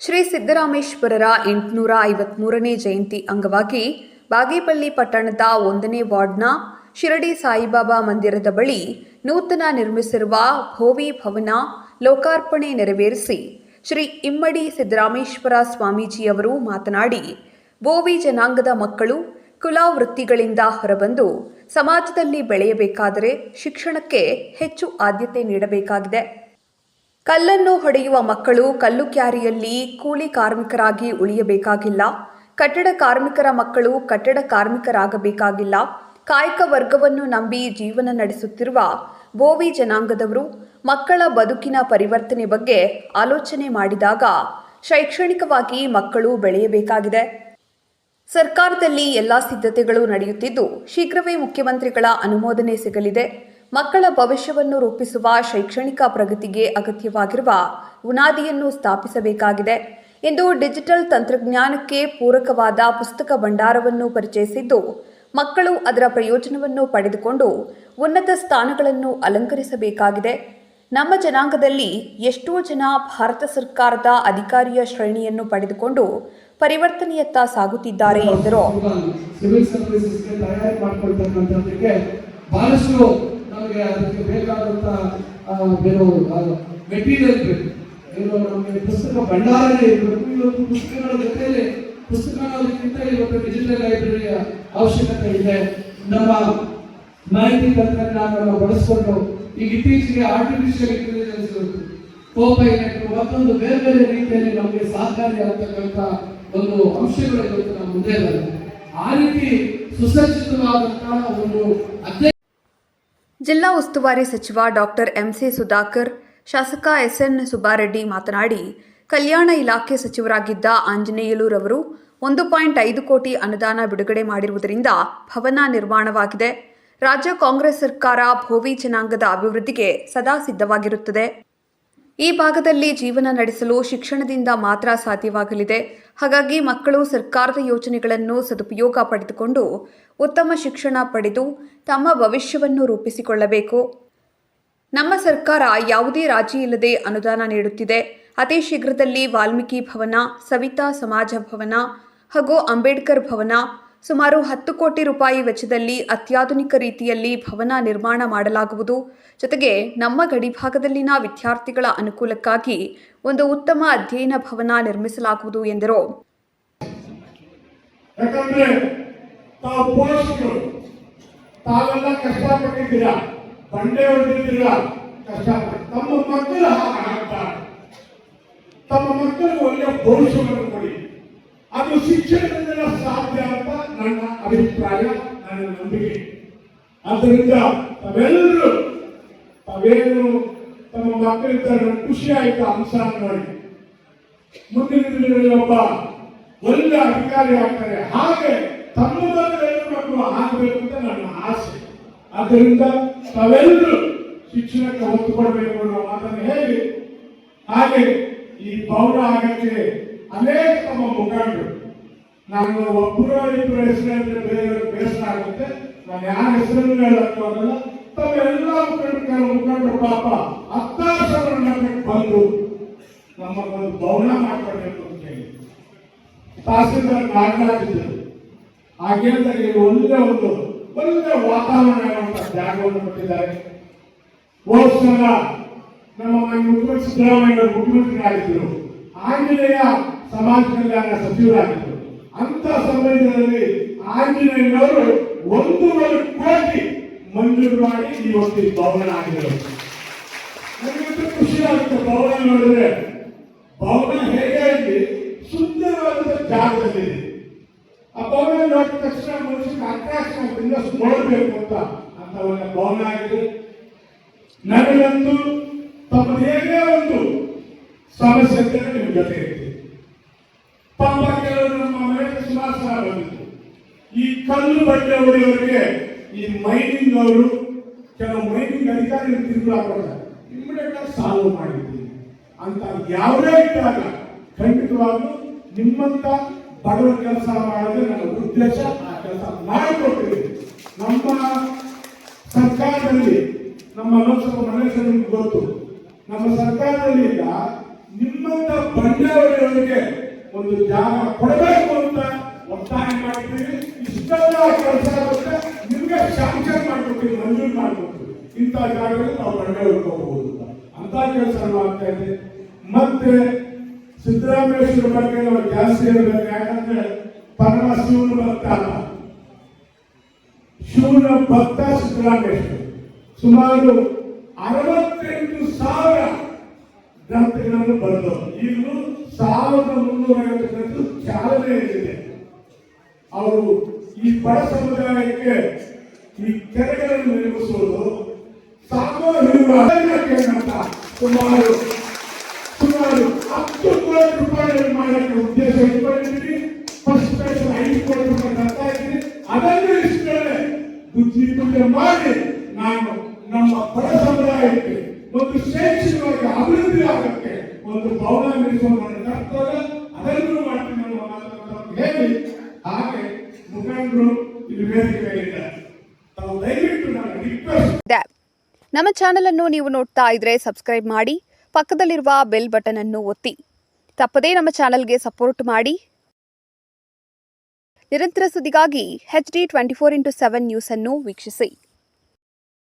ಸಿದ್ದರಾಮೇಶ್ವರರ ಎಂಟುನೂರ ಐವತ್ಮೂರನೇ ಜಯಂತಿ ಅಂಗವಾಗಿ ಬಾಗೇಪಲ್ಲಿ ಪಟ್ಟಣದ ಒಂದನೇ ವಾರ್ಡ್ನ ಶಿರಡಿ ಸಾಯಿಬಾಬಾ ಮಂದಿರದ ಬಳಿ ನೂತನ ನಿರ್ಮಿಸಿರುವ ಭೋವಿ ಭವನ ಲೋಕಾರ್ಪಣೆ ನೆರವೇರಿಸಿ ಶ್ರೀ ಇಮ್ಮಡಿ ಸಿದ್ದರಾಮೇಶ್ವರ ಸ್ವಾಮೀಜಿಯವರು ಮಾತನಾಡಿ, ಭೋವಿ ಜನಾಂಗದ ಮಕ್ಕಳು ಕುಲ ವೃತ್ತಿಗಳಿಂದ ಹೊರಬಂದು ಸಮಾಜದಲ್ಲಿ ಬೆಳೆಯಬೇಕಾದರೆ ಶಿಕ್ಷಣಕ್ಕೆ ಹೆಚ್ಚು ಆದ್ಯತೆ ನೀಡಬೇಕಾಗಿದೆ. ಕಲ್ಲನ್ನು ಹೊಡೆಯುವ ಮಕ್ಕಳು ಕಲ್ಲು ಕ್ಯಾರಿಯಲ್ಲಿ ಕೂಲಿ ಕಾರ್ಮಿಕರಾಗಿ ಉಳಿಯಬೇಕಾಗಿಲ್ಲ. ಕಟ್ಟಡ ಕಾರ್ಮಿಕರ ಮಕ್ಕಳು ಕಟ್ಟಡ ಕಾರ್ಮಿಕರಾಗಬೇಕಾಗಿಲ್ಲ. ಕಾಯಕ ವರ್ಗವನ್ನು ನಂಬಿ ಜೀವನ ನಡೆಸುತ್ತಿರುವ ಬೋವಿ ಜನಾಂಗದವರು ಮಕ್ಕಳ ಬದುಕಿನ ಪರಿವರ್ತನೆ ಬಗ್ಗೆ ಆಲೋಚನೆ ಮಾಡಿದಾಗ ಶೈಕ್ಷಣಿಕವಾಗಿ ಮಕ್ಕಳು ಬೆಳೆಯಬೇಕಾಗಿದೆ. ಸರ್ಕಾರದಲ್ಲಿ ಎಲ್ಲ ಸಿದ್ಧತೆಗಳು ನಡೆಯುತ್ತಿದ್ದು ಶೀಘ್ರವೇ ಮುಖ್ಯಮಂತ್ರಿಗಳ ಅನುಮೋದನೆ ಸಿಗಲಿದೆ. ಮಕ್ಕಳ ಭವಿಷ್ಯವನ್ನು ರೂಪಿಸುವ ಶೈಕ್ಷಣಿಕ ಪ್ರಗತಿಗೆ ಅಗತ್ಯವಾಗಿರುವ ಬುನಾದಿಯನ್ನು ಸ್ಥಾಪಿಸಬೇಕಾಗಿದೆ ಎಂದು ಡಿಜಿಟಲ್ ತಂತ್ರಜ್ಞಾನಕ್ಕೆ ಪೂರಕವಾದ ಪುಸ್ತಕ ಭಂಡಾರವನ್ನು ಪರಿಚಯಿಸಿದ್ದು, ಮಕ್ಕಳು ಅದರ ಪ್ರಯೋಜನವನ್ನು ಪಡೆದುಕೊಂಡು ಉನ್ನತ ಸ್ಥಾನಗಳನ್ನು ಅಲಂಕರಿಸಬೇಕಾಗಿದೆ. ನಮ್ಮ ಜನಾಂಗದಲ್ಲಿ ಎಷ್ಟೋ ಜನ ಭಾರತ ಸರ್ಕಾರದ ಅಧಿಕಾರಿಯ ಶ್ರೇಣಿಯನ್ನು ಪಡೆದುಕೊಂಡು ಪರಿವರ್ತನೆಯತ್ತ ಸಾಗುತ್ತಿದ್ದಾರೆ ಎಂದರು. ನಮಗೆ ಅದಕ್ಕೆ ಬೇಕಾದಂತ ಏನು ಮೆಟೀರಿಯಲ್ ಬೇಕು. ನಮಗೆ ಪುಸ್ತಕ ಭಂಡಾರನೇ ಇರಬೇಕು. ಇವತ್ತು ಪುಸ್ತಕಗಳ ಜೊತೆಯಲ್ಲಿ ಪುಸ್ತಕಗಳಕ್ಕಿಂತ ಇವತ್ತು ಡಿಜಿಟಲ್ ಲೈಬ್ರರಿಯ ಅವಶ್ಯಕತೆ ಇದೆ. ನಮ್ಮ ಮಾಹಿತಿ ತಂತ್ರಜ್ಞಾನವನ್ನು ಬಳಸಿಕೊಂಡು ಈಗ ಇತ್ತೀಚೆಗೆ ಆರ್ಟಿಫಿಷಿಯಲ್ ಇಂಟೆಲಿಜೆನ್ಸ್ ಕೋಪೈನೆಟ್ ಮತ್ತೊಂದು ಬೇರೆ ಬೇರೆ ರೀತಿಯಲ್ಲಿ ನಮಗೆ ಸಹಕಾರಿ ಆಗ್ತಕ್ಕಂಥ ಒಂದು ಅಂಶಗಳು ಇವತ್ತು ನಮ್ಮ ಮುಂದೆ ಬರುತ್ತೆ ಆ ರೀತಿ ಸುಸಜ್ಜಿತವಾದಂತಹ ಒಂದು ಜಿಲ್ಲಾ ಉಸ್ತುವಾರಿ ಸಚಿವ ಡಾಕ್ಟರ್ ಎಂಸಿ ಸುಧಾಕರ್, ಶಾಸಕ ಎಸ್ಎನ್ ಸುಬ್ಬಾರೆಡ್ಡಿ ಮಾತನಾಡಿ, ಕಲ್ಯಾಣ ಇಲಾಖೆ ಸಚಿವರಾಗಿದ್ದ ಆಂಜನೇಯಲೂರವರು ಒಂದು ಪಾಯಿಂಟ್ ಐದು ಕೋಟಿ ಅನುದಾನ ಬಿಡುಗಡೆ ಮಾಡಿರುವುದರಿಂದ ಭವನ ನಿರ್ಮಾಣವಾಗಿದೆ. ರಾಜ್ಯ ಕಾಂಗ್ರೆಸ್ ಸರ್ಕಾರ ಭೋವಿ ಜನಾಂಗದ ಅಭಿವೃದ್ಧಿಗೆ ಸದಾ ಸಿದ್ಧವಾಗಿರುತ್ತದೆ. ಈ ಭಾಗದಲ್ಲಿ ಜೀವನ ನಡೆಸಲು ಶಿಕ್ಷಣದಿಂದ ಮಾತ್ರ ಸಾಧ್ಯವಾಗಲಿದೆ. ಹಾಗಾಗಿ ಮಕ್ಕಳು ಸರ್ಕಾರದ ಯೋಜನೆಗಳನ್ನು ಸದುಪಯೋಗ ಪಡೆದುಕೊಂಡು ಉತ್ತಮ ಶಿಕ್ಷಣ ಪಡೆದು ತಮ್ಮ ಭವಿಷ್ಯವನ್ನು ರೂಪಿಸಿಕೊಳ್ಳಬೇಕು. ನಮ್ಮ ಸರ್ಕಾರ ಯಾವುದೇ ರಾಜಿ ಇಲ್ಲದೆ ಅನುದಾನ ನೀಡುತ್ತಿದೆ. ಅತಿ ಶೀಘ್ರದಲ್ಲಿ ವಾಲ್ಮೀಕಿ ಭವನ, ಸವಿತಾ ಸಮಾಜ ಭವನ ಹಾಗೂ ಅಂಬೇಡ್ಕರ್ ಭವನ ಸುಮಾರು ಹತ್ತು ಕೋಟಿ ರೂಪಾಯಿ ವೆಚ್ಚದಲ್ಲಿ ಅತ್ಯಾಧುನಿಕ ರೀತಿಯಲ್ಲಿ ಭವನ ನಿರ್ಮಾಣ ಮಾಡಲಾಗುವುದು. ಜೊತೆಗೆ ನಮ್ಮ ಗಡಿಭಾಗದಲ್ಲಿನ ವಿದ್ಯಾರ್ಥಿಗಳ ಅನುಕೂಲಕ್ಕಾಗಿ ಒಂದು ಉತ್ತಮ ಅಧ್ಯಯನ ಭವನ ನಿರ್ಮಿಸಲಾಗುವುದು ಎಂದರು. ತಮ್ಮ ಮಕ್ಕಳು ಒಳ್ಳೆಯ ಭವಿಷ್ಯವನ್ನು ಕೊಡಿ. ಅದು ಶಿಕ್ಷಣದಿಂದ ಸಾಧ್ಯ ಅಂತ ನನ್ನ ಅಭಿಪ್ರಾಯ, ನನ್ನ ನಂಬಿಕೆ. ಆದ್ದರಿಂದ ತಾವೆಲ್ಲರೂ ತಾವೇನು ತಮ್ಮ ಮಕ್ಕಳಿದ್ದ ಖುಷಿ ಆಯ್ತು ಅಂಶ ನೋಡಿ. ಮುಂದಿನ ದಿನಗಳಲ್ಲಿ ಒಬ್ಬ ಒಳ್ಳೆ ಅಧಿಕಾರಿ ಆಗ್ತಾರೆ. ಹಾಗೆ ತಮ್ಮ ಮಕ್ಕಳು ಆಗಬೇಕು ಅಂತ ನನ್ನ ಆಸೆ. ಆದ್ದರಿಂದ ತಾವೆಲ್ಲರೂ ಶಿಕ್ಷಣಕ್ಕೆ ಒತ್ತು ಕೊಡಬೇಕು ಅನ್ನೋ ಮಾತನ್ನು ಹೇಳಿ, ಹಾಗೆ ಈ ಭವನ ಆಗಕ್ಕೆ ಅನೇಕ ತಮ್ಮ ಮುಖಂಡರು. ನಾನು ಒಬ್ಬರ ಇಬ್ಬರ ಹೆಸರು ಹೇಳಿದ್ರೆ ಬೇರೆ ಬೇಸರ ಆಗುತ್ತೆ. ನಾನು ಯಾರ ಹೆಸರನ್ನು ಹೇಳಲ್ಲ ತಮ್ಮ ಎಲ್ಲ ಮುಖಂಡರು ಮುಖಂಡರು ಪಾಪ ಹತ್ತಾರು ನಮಗೆ ಬಂದು ನಮ್ಮನ್ನೊಂದು ಭವನ ಮಾಡ್ಕೊಳ್ಬೇಕು ಅಂತ ಹೇಳಿ. ತಹಸೀಲ್ದಾರ್ ಮಾತನಾಡಿದ್ದರು ಆ ಇಲ್ಲಿ ಒಳ್ಳೆ ಒಂದು ಒಳ್ಳೆ ವಾತಾವರಣ ಇರುವಂತಹ ಜಾಗವನ್ನು ಕೊಟ್ಟಿದ್ದಾರೆ. ಹೋದ ಸಲ ನಮ್ಮ ಮುಖ್ಯಮಂತ್ರಿ ಸಿದ್ದರಾಮಯ್ಯ ಮುಖ್ಯಮಂತ್ರಿ ಆಗಿದ್ದರು ಆಂಜನೇಯ ಸಮಾಜ ಕಲ್ಯಾಣ ಸಚಿವರಾಗಿದ್ದರು. ಅಂತ ಸಮಯದಲ್ಲಿ ಆಂಜನೇಯನವರು ಒಂದೂವರೆ ಕೋಟಿ ಮಂಜೂರು ಮಾಡಿ ಇವತ್ತು ಭವನ ಆಗಿದರು ನನಗಂತೂ ಖುಷಿ ಆಗುತ್ತೆ ಭವನ ನೋಡಿದ್ರೆ? ಭವನ ಹೇಗೆ ಇಲ್ಲಿ ಸುಂದರವಾದ ಜಾಗದಲ್ಲಿದೆ ಆ ಭವನ ನೋಡಿದ ತಕ್ಷಣ ಮನುಷ್ಯನ ಅಟ್ರಾಕ್ಷನ್ ನೋಡಬೇಕು ಅಂತ ಅಂತ ಒಂದು ಭವನ ಆಗಿದೆ. ನನಗಂತೂ ಹೇಗೆ ಒಂದು ಸಮಸ್ಯೆ ಅಂತ ನಿಮ್ಮ ಜೊತೆ ಕಲ್ಲು ಬಟ್ಟೆ ಹೊಡೆಯೋರಿಗೆ ಈ ಮೈನಿಂಗ್ ಅವರು, ಕೆಲವು ಮೈನಿಂಗ್ ಅಧಿಕಾರಿಗಳು ತಿರುಗಿ ಇಮ್ಮಿಡಿಯೇಟ್ ಆಗಿ ಸಾಲ್ವ್ ಮಾಡಿದ್ದೀವಿ. ಅಂತ ಯಾವುದೇ ಇದ್ದಾಗ ಖಂಡಿತವಾಗ್ಲೂ ನಿಮ್ಮಂತ ಬಡವರ ಕೆಲಸ ಮಾಡಿದ್ರೆ ನನ್ನ ಉದ್ದೇಶ ಆ ಕೆಲಸ ಮಾಡಿಕೊಡ್ತೀವಿ ನಮ್ಮ ಸರ್ಕಾರದಲ್ಲಿ, ನಮ್ಮ ಲೋಕಸಭಾ ಮಂಡಳಿ ಗೊತ್ತು, ನಮ್ಮ ಸರ್ಕಾರದಲ್ಲಿ ನಿಮ್ಮಂತ ಬಂಡೆಯವರಿಗೆ ಒಂದು ಜಾಗ ಕೊಡಬೇಕು ಅಂತ ಒತ್ತಾಯ ಮಾಡಿದ್ದೀವಿ ಇಷ್ಟೆಲ್ಲ ಕೆಲಸ ಆಗುತ್ತೆ. ನಿಮಗೆ ಶಾಂಕ್ಷನ್ ಮಾಡ್ಕೊಡ್ತೀವಿ, ಮಂಜೂರು ಮಾಡ್ಕೊಡ್ತೀವಿ. ಇಂಥ ಜಾಗದಲ್ಲಿ ನಾವು ಹೋಗ್ಬೋದು ಅಂತ. ಕೆಲಸ ಮಾಡ್ತಾ ಇದೆ ಮತ್ತೆ ಸಿದ್ದರಾಮೇಶ್ವರ ಬಗ್ಗೆ ನಾವು ಜಾಸ್ತಿ ಇರಬೇಕು ಯಾಕಂದ್ರೆ ಪರಮ ಶಿವನ ಭಕ್ತ ಶಿವನ ಭಕ್ತ ಸಿದ್ದರಾಮೇಶ್ವರ ಸುಮಾರು ಅರವತ್ತೆಂಟು ಸಾವಿರ ಗ್ರಂಥಗಳನ್ನು ಬರೆದವರು. ಈಗಲೂ ಸಾವಿರದ ಮುನ್ನೂರ ಐವತ್ತು ಗ್ರಂಥ ಚಾಲನೆಯಲ್ಲಿದೆ ಅವರು ಈ ಬಡ ಸಮುದಾಯಕ್ಕೆ ಈ ಕೆರೆಗಳನ್ನು ನಿರ್ಮಿಸುವುದು ಅಂತ ಸುಮಾರು ಸುಮಾರು ಹತ್ತು ಕೋಟಿ ರೂಪಾಯಿ ಮಾಡಕ್ಕೆ ಉದ್ದೇಶ ಇಟ್ಕೊಂಡಿದ್ದೀವಿ ಫಸ್ಟ್ ಪ್ರೈಸ್ ಐದು ಕೋಟಿ ರೂಪಾಯಿ ತರ್ತಾ ಇದ್ದೀನಿ. ಅದನ್ನು ಇಷ್ಟೇ ಬುದ್ಧಿ ಪೂಜೆ ಮಾಡಿ ನಾನು ನಮ್ಮ ಬಡ ಸಮುದಾಯಕ್ಕೆ ಒಂದು ಶೈಕ್ಷಣಿಕ ಅಭಿವೃದ್ಧಿ ಆಗಕ್ಕೆ ಒಂದು ಭವನ ನಿರ್ಮಿಸುವ ನನ್ನ ಕರ್ತವ್ಯ ಅದನ್ನು ಮಾಡ್ತೀನಿ ಅನ್ನುವ ಮಾತನ್ನು ಹೇಳಿ ಹಾಗೆ ಮುಖಂಡರು ಇಲ್ಲಿ ವೇದಿಕೆ ಮೇಲಿದ್ದಾರೆ ತಾವು ದಯವಿಟ್ಟು ನಾನು ರಿಕ್ವೆಸ್ಟ್ ಇದೆ ನಮ್ಮ ಚಾನೆಲ್ ಅನ್ನು ನೀವು ನೋಡ್ತಾ ಇದ್ರೆ ಸಬ್ಸ್ಕ್ರೈಬ್ ಮಾಡಿ, ಪಕ್ಕದಲ್ಲಿರುವ ಬೆಲ್ ಬಟನ್ ಅನ್ನು ಒತ್ತಿ. ತಪ್ಪದೇ ನಮ್ಮ ಚಾನೆಲ್ಗೆ ಸಪೋರ್ಟ್ ಮಾಡಿ. ನಿರಂತರ ಸುದ್ದಿಗಾಗಿ H D twenty four into seven news ಅನ್ನು ವೀಕ್ಷಿಸಿ.